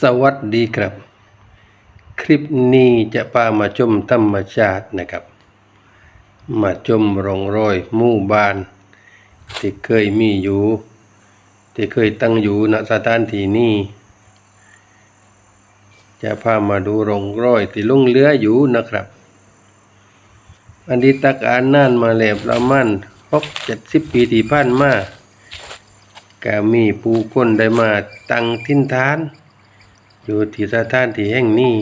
สวัสดีครับ คลิปนี้จะพามาชมธรรมชาตินะครับ มาชมร่องรอยหมู่บ้าน ที่เคยมีอยู่ ที่เคยตั้งอยู่ณสถานที่นี้จะพามาดูร่องรอยที่ลุงเรืออยู่นะครับ อันดีตการนานมาแล้วประมาณหกเจ็ดสิบปีที่ผ่านมาก็มีผู้คนได้มาตั้งทิ้นฐาน อยู่ที่สถานที่แห่งนี้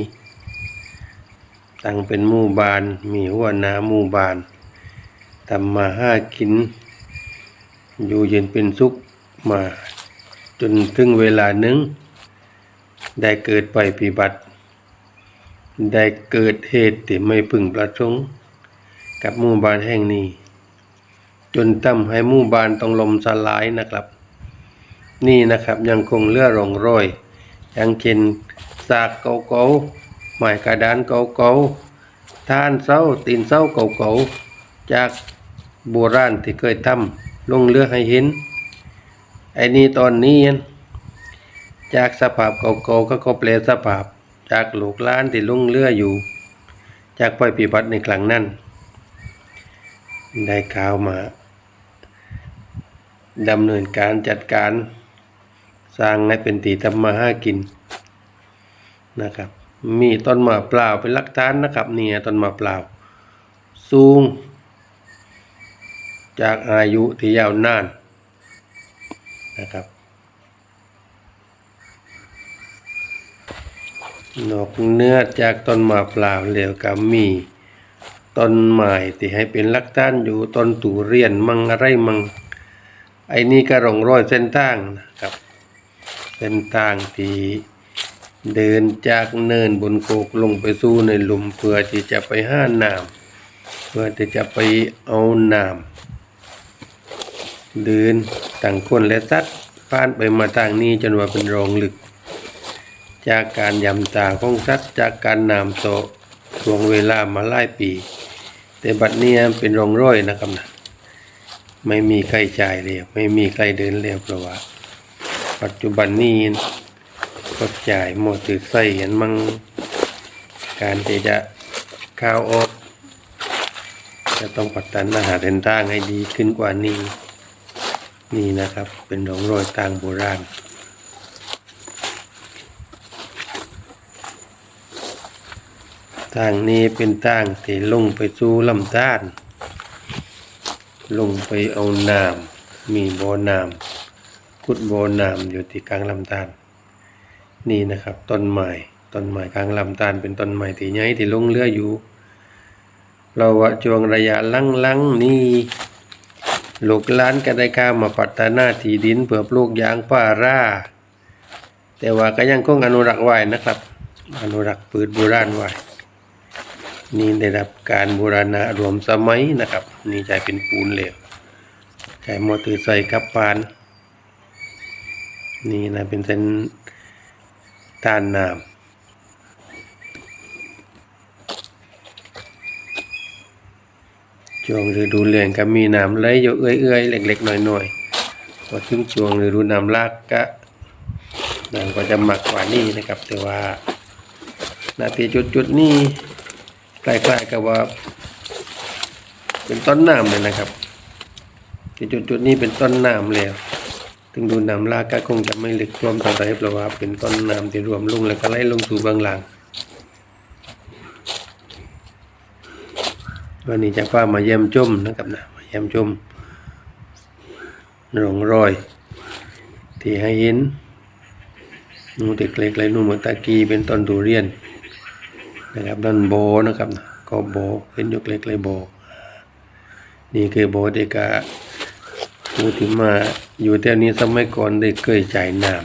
ตั้งเป็นหมู่บ้าน มีหัวหน้าหมู่บ้านทำมาห้ากิน อยู่เย็นเป็นสุขมา จนถึงเวลาหนึ่ง ได้เกิดไปพิบัติ ได้เกิดเหตุที่ไม่พึงประสงค์กับหมู่บ้านแห่งนี้ จนทำให้หมู่บ้านต้องลมสลายนะครับ นี่นะครับยังคงเลื่อรองรอย อย่างเช่นสากเก่าๆไม้กระดานเก่าๆท่านเสาตีนเสาเก่าๆจากโบราณที่เคยทำลงเรือให้เห็นไอ้นี่ตอนนี้จากสภาพเก่าๆก็ก็แปลสภาพจากลูกล้านที่ลงเรืออยู่ จากปล่อยปีบัติในครั้งนั้นได้ข่าวมาดำเนินการจัดการ สร้างให้เป็นตีทำมาห้ากินนะครับ มีต้นมะเปล่าวเป็นลักฐานนะครับเนี่ยต้นมะเปล่าวสูง จากอายุที่ยาวนานนะครับนอกเนื้อจากต้นมะเปล่าวเหลวกับมีต้นไม้ที่ให้เป็นลักฐานอยู่ต้นตูเรียนมังอะไรมังไอ้นี่ก็ร่องรอยเส้นทางนะครับ เส้นทางที่เดินจากเนินบนโกกลงไปสู่ในหลุมเพื่อที่จะไปห้าน้ำเพื่อที่จะไปเอาน้ำเดินต่างคนและสัตว์ผ่านไปมาทางนี้จนว่าเป็นรองลึก จากการยำตาของสัตว์จากการนำโตช่วงเวลามาหลายปี แต่บัดนี้เป็นรองร้อยนะครับนะไม่มีใครจ่ายเลยไม่มีใครเดินเร็วเพราะว่า ปัจจุบันนี้ก็จ่ายหมดถือใส่เห็นมังการที่จะข้าวออกจะต้องพัฒนาหาเส้นทางให้ดีขึ้นกว่านี้ นี่นะครับเป็นร่องรอยทางโบราณทางนี้เป็นทางที่ลงไปสู่ลำธารลงไปเอาน้ำมีบ่อน้ำ ขุดบ่อน้ำอยู่ที่กลางลำธารนี่นะครับต้นไม้ต้นไม้กลางลำธารเป็นต้นไม้ที่ใหญ่ที่ลงเรืออยู่ เราว่าช่วงระยะลังๆนี่ลูกหลานก็ได้ข้ามาพัฒนาที่ดินเพื่อปลูกยางพาราแต่ว่าก็ยังคงอนุรักษ์ไว้นะครับ อนุรักษ์ปืนโบราณไว้นี่ได้รับการบูรณะรวมสมัยนะครับ นี่ใช้เป็นปูนเหลวใช้มอเตอร์ไซค์ขับปาน นี่นะ เป็นเส้นต้านน้ำช่วงฤดูแล้งก็มีน้ำไหลอยู่เอื้อยๆเล็กๆน้อยๆพอถึงช่วงฤดูน้ำลากก็น้ำก็จะหมักกว่านี้นะครับ แต่ว่านาทีจุดๆนี้คล้ๆกับว่า เป็นต้นน้ำเลยนะครับ ที่จุดๆนี้เป็นต้นน้ำแล้ว ถึงดูน้ำลากก็คงจะไม่ลึกท่วมเท่าไหร่เพราะว่าเป็นต้นน้ำที่รวมลงแล้วก็ไหลลงสู่เบื้องล่างวันนี้จะพามาเยี่ยมชมนะครับนะมาเยี่ยมชมร่องรอย ที่ให้เห็นนูเด็กเล็กไรนู่นเหมือนตะกี้เป็นต้นดูเรียนนะครับนั่นโบนะครับก็โบเป็นยกเล็กเลยโบ นี่คือโบเด็กะผู้ที่มา อยู่แถวนี้สมัยก่อนได้เคยจ่ายน้ำ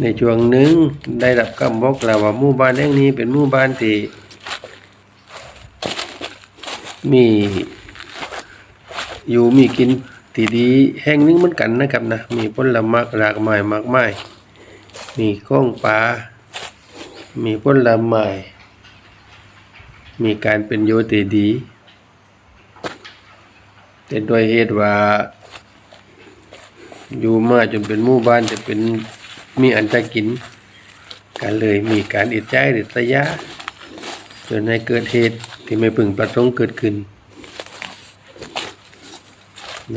ในช่วงหนึ่งได้รับคำบอกแล้วว่าหมู่บ้านแห่งนี้เป็นหมู่บ้านที่มีอยู่มีกินที่ดีแห่งนึงเหมือนกันนะครับนะมีผลไม้หลากหลายมากมายมีข้องปลามีผลไม้มีการเป็นโยติดี แต่ด้วยเหตุว่า อยู่มาจนเป็นหมู่บ้านจะเป็นมีอันจะกินก็เลยมีการอิจฉาริษยาจนให้เกิดเหตุที่ไม่พึงประสงค์เกิดขึ้น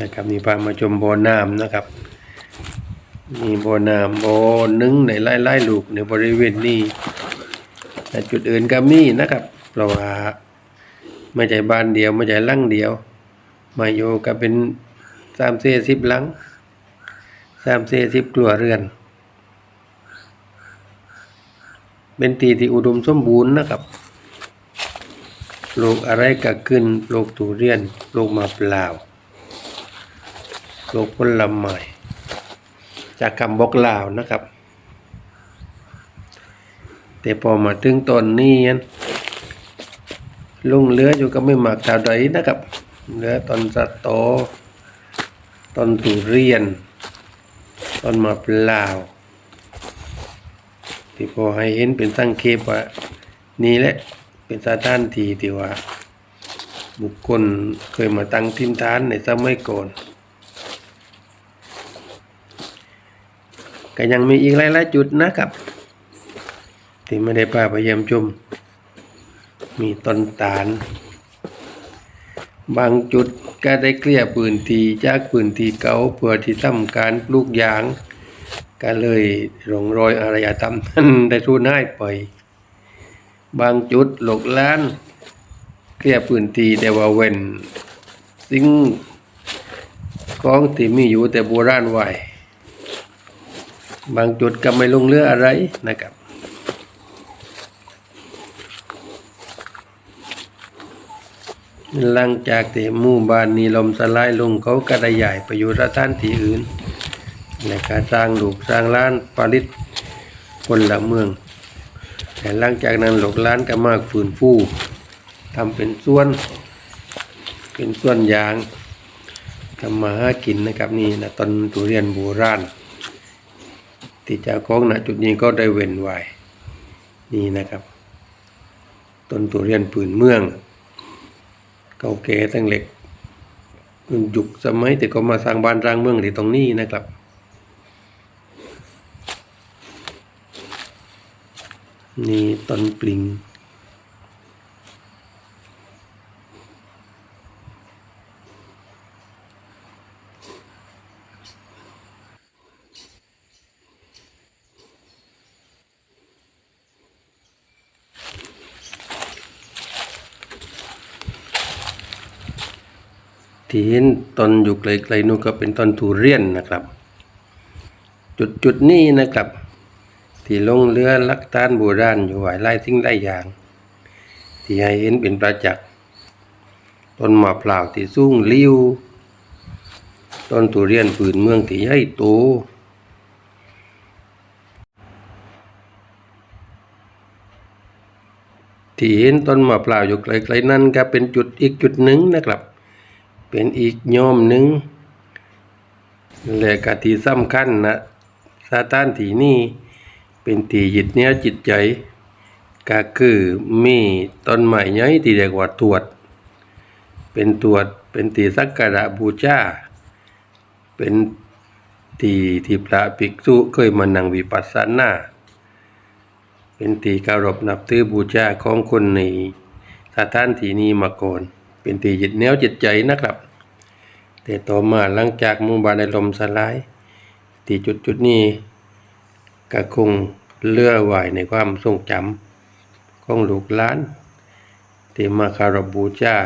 นะครับมีพามาชมบ่อน้ำนะครับ มีบ่อน้ำบ่อนึงในไล่ๆลูกในบริเวณนี้แต่จุดอื่นก็มีนะครับ เพราะว่าไม่ใช่บ้านเดียวไม่ใช่ลังเดียว มาโยก็เป็นสามเซสิบหลังสามเซสิบกลัวเรือน เป็นตีที่อุดมสมบูรณ์นะครับปลูกอะไรก็ขึ้นปลูกทุเรียนปลูกมะพร้าวโลกผลไม้จากคำบอกลาวนะครับ แต่พอมาถึงตอนนี้อันลงเลืออยู่ก็ไม่มากเท่าใดนะครับ เหลือตอนสะโตตอนตุเรียนตอนมะพร้าวที่พอให้เห็นเป็นสั้งเกตว่านี่แหละเป็นสถานที่ที่ว่า บุคคลเคยมาตั้งทินฐานในสมัยก่อนก็ยังมีอีกหลายๆจุดนะครับ ที่ไม่ได้พาไปเยี่ยมชมมีต้นตาล บางจุดก็ได้เคลียร์พื้นที่จากพื้นที่เก่าเพื่อที่ทำการปลูกยาง ก็เลยร่องรอยอารยธรรมนั้นได้สูญหายไป บางจุดหลกล้านเคลียร์พื้นที่แต่ว่าเว้นสิ่งของที่มีอยู่แต่โบราณไว้บางจุดก็ไม่ลงเรืออะไรนะครับ หลังจากที่หมู่บ้านนี้ลมสลายลงเขาก็ได้ใหญ่ไปอยู่สถานที่อื่นและการสร้างลูกสร้างร้านผลิตคนละเมือง แต่หลังจากนั้นหลกล้านก็มากฝืนฟูทำเป็นส่วน เป็นส่วนยางทำมาหากินนะครับนี่นะต้นทุเรียนโบราณที่จ้าของณจุดนี้ก็ได้เว้นไว้นี่นะครับ ต้นตุเรียนปืนเมือง เก่าแก่ตั้งเหล็กยุคสมัยแต่ก็มาสร้างบ้านสร้างเมืองที่ตรงนี้นะครับนี่ต้นปลิง ที่เห็นต้นอยู่ไกลๆนู่นก็เป็นต้นทุเรียนนะครับ จุดจุดๆนี้นะครับ ที่ลงเรือลักทานโบราณอยู่หลายไร่ทิ้งได้อย่าง ที่ให้เห็นเป็นประจักษ์ต้นมะพร้าวที่สูงลิ้วต้นทุเรียนผืนเมืองที่ใหญ่โตที่เห็นต้นมะพร้าวอยู่ไกลๆนั่นก็เป็นจุดอีกจุดหนึ่งนะครับ เป็นอีกโยมหนึ่งและกที่สำคัญนะสถานที่นี้เป็นที่ยึดเนี่ยจิตใจก็คือมีต้นไม้ใหญ่ที่เรียกว่าตรวดเป็นตรวดเป็นที่สักการะบูชาเป็นที่ที่พระภิกษุเคยมานั่งวิปัสสนาเป็นที่เคารพนับถือบูชาของคนในสถานที่นี้มาก่อนเป็นที่ยึดเนี่ยวจิตใจนะครับ แต่ต่อมาหลังจากหมู่บ้านได้ล่มสลายที่จุดจุดนี้ก็คงเลื่อไหวในความทรงจำของลูกหลานที่มาคารบูชา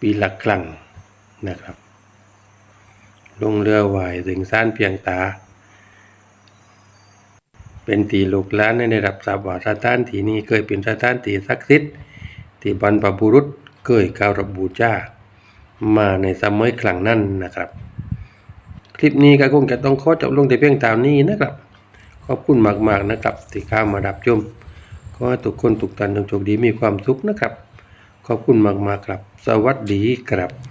ปีละครั้งนะครับ ลงเรือไหวถึงซ่านเพียงตา เป็นตีลูกหลานได้รับทราบว่าสถานที่นี้เคยเป็นสถานที่ศักดิ์สิทธิ์ที่บรรพบุรุษเคยคารบูชา มาในสมัยครั้งนั้นนะครับ คลิปนี้ก็คงจะต้องขอจบลงแต่เพียงตามนี้นะครับ ขอบคุณมากๆนะครับที่เข้ามารับชมขอให้ทุกคนทุกท่านจงโชคดีมีความสุขนะครับ ขอบคุณมากๆครับ สวัสดีครับ